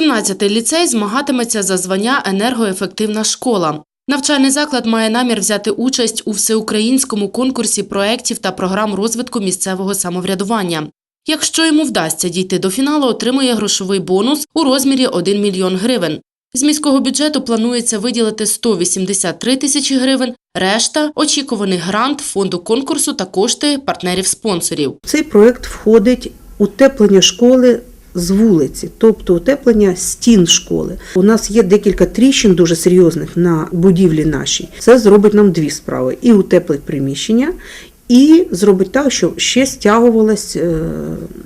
17-й ліцей змагатиметься за звання енергоефективна школа. Навчальний заклад має намір взяти участь у всеукраїнському конкурсі проєктів та програм розвитку місцевого самоврядування. Якщо йому вдасться дійти до фіналу, отримує грошовий бонус у розмірі 1 мільйон гривень. З міського бюджету планується виділити 183 тисячі гривень, решта – очікуваний грант фонду конкурсу та кошти партнерів-спонсорів. Цей проект входить утеплення школи з вулиці, тобто утеплення стін школи. У нас є декілька тріщин дуже серйозних на будівлі нашій. Це зробить нам дві справи: і утеплить приміщення, і зробить так, щоб ще стягувалась е,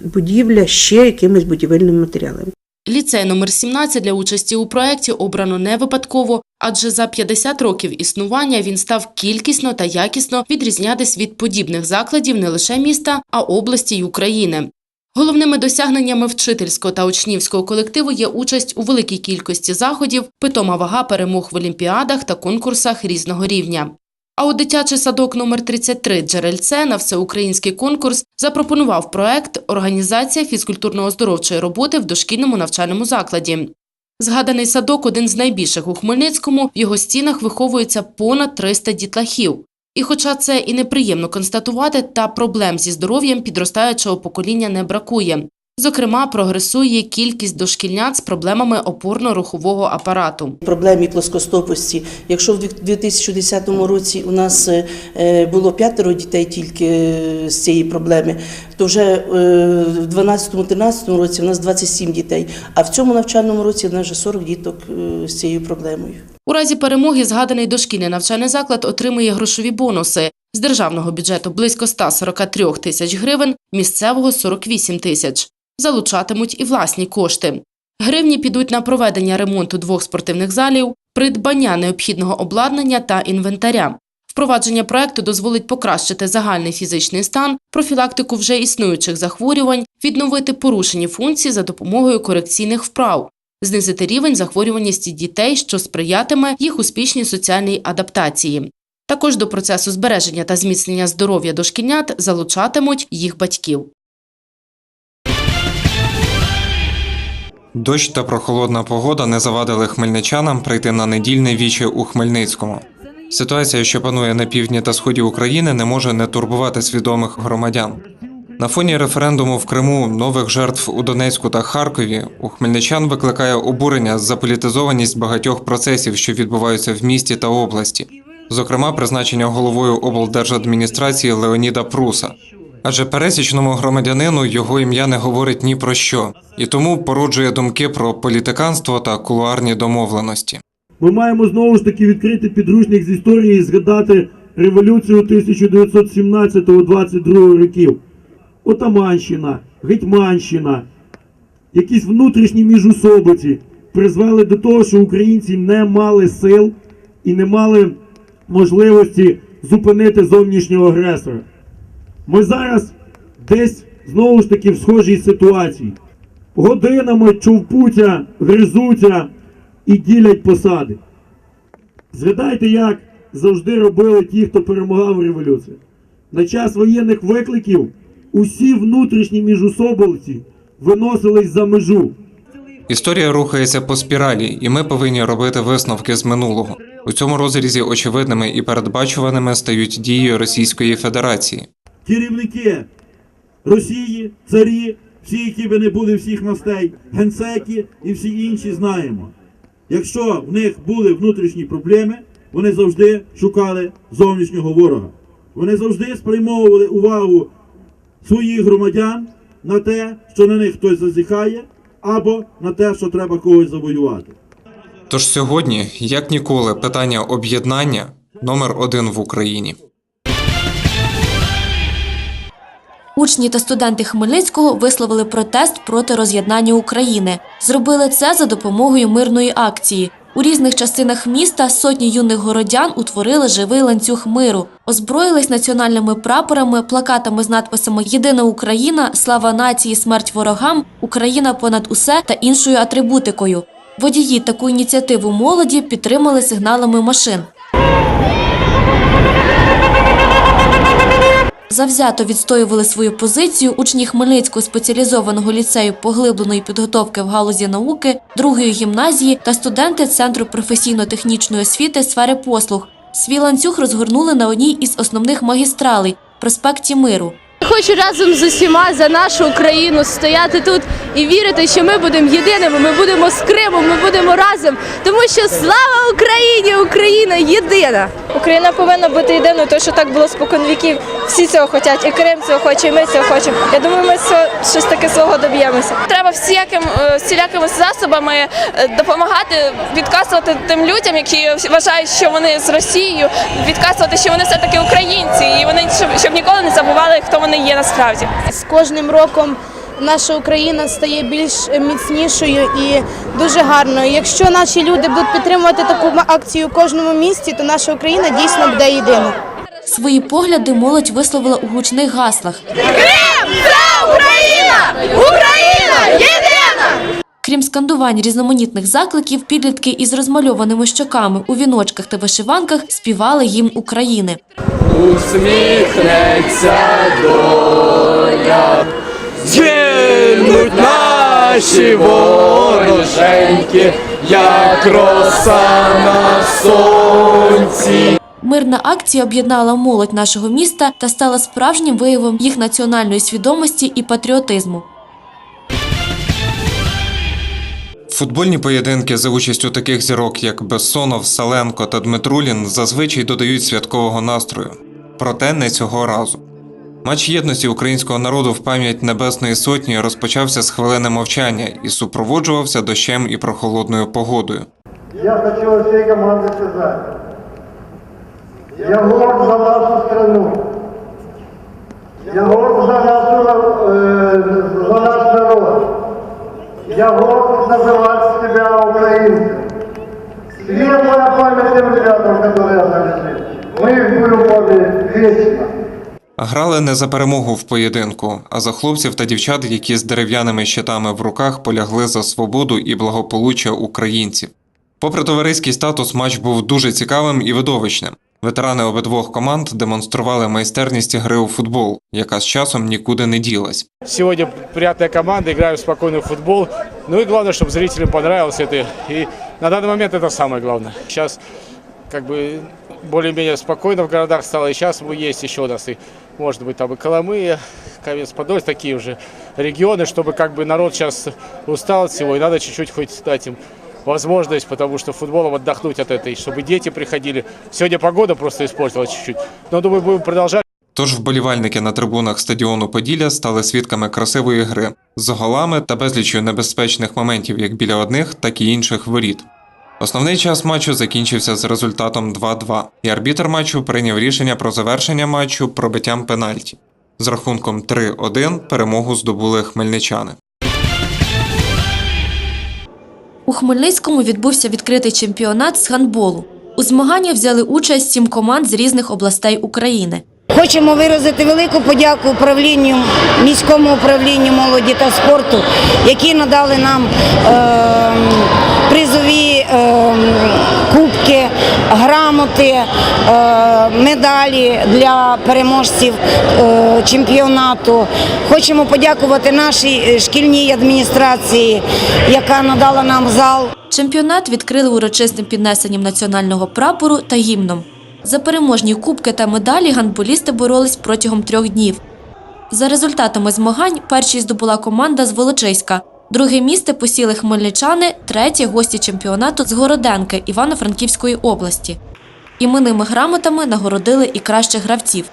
будівля ще якимись будівельними матеріалами. Ліцей номер 17 для участі у проєкті обрано не випадково, адже за 50 років існування він став кількісно та якісно відрізнятись від подібних закладів не лише міста, а області й України. Головними досягненнями вчительського та учнівського колективу є участь у великій кількості заходів, питома вага перемог в олімпіадах та конкурсах різного рівня. А от дитячий садок номер 33 «Джерельце» на всеукраїнський конкурс запропонував проект «Організація фізкультурно-оздоровчої роботи в дошкільному навчальному закладі». Згаданий садок – один з найбільших у Хмельницькому, в його стінах виховується понад 300 дітлахів. І хоча це і неприємно констатувати, та проблем зі здоров'ям підростаючого покоління не бракує. Зокрема, прогресує кількість дошкільнят з проблемами опорно-рухового апарату. проблемі плоскостопості. Якщо в 2010 році у нас е, було п'ятеро дітей тільки е, з цієї проблеми, то вже е, в 2012-2013 році у нас 27 дітей, а в цьому навчальному році у нас вже 40 діток е, з цією проблемою. У разі перемоги згаданий дошкільний навчальний заклад отримує грошові бонуси. З державного бюджету близько 143 тисяч гривень, місцевого – 48 тисяч. Залучатимуть і власні кошти. Гривні підуть на проведення ремонту двох спортивних залів, придбання необхідного обладнання та інвентаря. Впровадження проекту дозволить покращити загальний фізичний стан, профілактику вже існуючих захворювань, відновити порушені функції за допомогою корекційних вправ, знизити рівень захворюваності дітей, що сприятиме їх успішній соціальній адаптації. Також до процесу збереження та зміцнення здоров'я дошкільнят залучатимуть їх батьків. Дощ та прохолодна погода не завадили хмельничанам прийти на недільне віче у Хмельницькому. Ситуація, що панує на півдні та сході України, не може не турбувати свідомих громадян. На фоні референдуму в Криму, нових жертв у Донецьку та Харкові у хмельничан викликає обурення заполітизованість багатьох процесів, що відбуваються в місті та області, зокрема, призначення головою облдержадміністрації Леоніда Пруса. Адже пересічному громадянину його ім'я не говорить ні про що, і тому породжує думки про політиканство та кулуарні домовленості. Ми маємо знову ж таки відкрити підручник з історії і згадати революцію 1917-22 років. Отаманщина, Гетьманщина, якісь внутрішні міжусобиці призвели до того, що українці не мали сил і не мали можливості зупинити зовнішнього агресора. Ми зараз десь знову ж таки в схожій ситуації. Годинами човпуться, гризуться і ділять посади. Згадайте, як завжди робили ті, хто перемагав революцію. На час воєнних викликів усі внутрішні міжусобиці виносились за межу. Історія рухається по спіралі, і ми повинні робити висновки з минулого. У цьому розрізі очевидними і передбачуваними стають дії Російської Федерації. Керівники Росії, царі, всі, які би не були всіх мастей, генсеки і всі інші знаємо. Якщо в них були внутрішні проблеми, вони завжди шукали зовнішнього ворога. Вони завжди спрямовували увагу своїх громадян на те, що на них хтось зазіхає, або на те, що треба когось завоювати. Тож сьогодні, як ніколи, питання об'єднання номер один в Україні. Учні та студенти Хмельницького висловили протест проти роз'єднання України. Зробили це за допомогою мирної акції. У різних частинах міста сотні юних городян утворили живий ланцюг миру, озброїлись національними прапорами, плакатами з надписами Єдина Україна, слава нації, смерть ворогам, Україна понад усе та іншою атрибутикою. Водії таку ініціативу молоді підтримали сигналами машин. Завзято відстоювали свою позицію учні Хмельницького спеціалізованого ліцею поглибленої підготовки в галузі науки, другої гімназії та студенти Центру професійно-технічної освіти сфери послуг. Свій ланцюг розгорнули на одній із основних магістралей проспекті Миру. Хочу разом з усіма за нашу Україну стояти тут і вірити, що ми будемо єдиними, ми будемо з Кримом, ми будемо разом, тому що слава Україні! Україна єдина! Україна повинна бути єдиною, тому що так було спокон віків. Всі цього хочуть, і Крим цього хоче, і ми цього хочемо. Я думаю, ми щось таке свого доб'ємося. Треба всіляким е, всілякими засобами е, допомагати відказувати тим людям, які вважають, що вони з Росією, відказувати, що вони все таки українці, і вони щоб, щоб ніколи не забували, хто вони є насправді. З кожним роком наша Україна стає більш міцнішою і дуже гарною. Якщо наші люди будуть підтримувати таку акцію в кожному місті, то наша Україна дійсно буде єдина. Свої погляди молодь висловила у гучних гаслах. Грім! Україна! Україна! Єдина! Крім скандувань різноманітних закликів, підлітки із розмальованими щоками у віночках та вишиванках співали гімн України. усміхнеться доля, згинуть наші вороженьки, як роса на сонці. Мирна акція об'єднала молодь нашого міста та стала справжнім виявом їх національної свідомості і патріотизму. Футбольні поєдинки за участю таких зірок, як Бессонов, Саленко та Дмитрулін, зазвичай додають святкового настрою. Проте не цього разу. Матч єдності українського народу в пам'ять Небесної Сотні розпочався з хвилини мовчання і супроводжувався дощем і прохолодною погодою. Я хочу всей команде сказать, я горд за нашу страну, я горд за, нашу, э, за наш народ, я горд называть себя украинцем. Светлая память тем ребятам, которые отошли. Мы их будем помнить вечно. Грали не за перемогу в поєдинку, а за хлопців та дівчат, які з дерев'яними щитами в руках полягли за свободу і благополуччя українців. Попри товариський статус, матч був дуже цікавим і видовищним. Ветерани обидвох команд демонстрували майстерність гри у футбол, яка з часом нікуди не ділась. Сегодня приятная команда, играем в спокойный футбол. Ну и главное, чтобы зрителям понравилось это. И на данный момент это самое главное. Сейчас как бы более-менее спокойно в городах стало. И сейчас есть еще у нас и, может быть, там и Коломы, Каменец-Подольск, такие уже регионы, чтобы как бы народ сейчас устал от всего. И надо чуть-чуть хоть дать им возможность, потому что футболом отдохнуть от этой, чтобы дети приходили. Сегодня погода просто испортила чуть-чуть. Но думаю, будем продолжать. Тож вболівальники на трибунах стадіону Поділля стали свідками красивої гри з голами та безлічю небезпечних моментів як біля одних, так і інших воріт. Основний час матчу закінчився з результатом 2-2, і арбітр матчу прийняв рішення про завершення матчу пробиттям пенальті. З рахунком 3-1 перемогу здобули хмельничани. У Хмельницькому відбувся відкритий чемпіонат з гандболу. У змаганнях взяли участь сім команд з різних областей України. Хочемо виразити велику подяку управлінню, міському управлінню молоді та спорту, які надали нам е, призові е, кубки, грамоти, е, медалі для переможців е, чемпіонату. Хочемо подякувати нашій е, шкільній адміністрації, яка надала нам зал. Чемпіонат відкрили урочистим піднесенням національного прапору та гімном. За переможні кубки та медалі гандболісти боролись протягом трьох днів. За результатами змагань перші здобула команда з Волочиська. Друге місце посіли хмельничани, третє гості чемпіонату з Городенки Івано-Франківської області. Іменними грамотами нагородили і кращих гравців.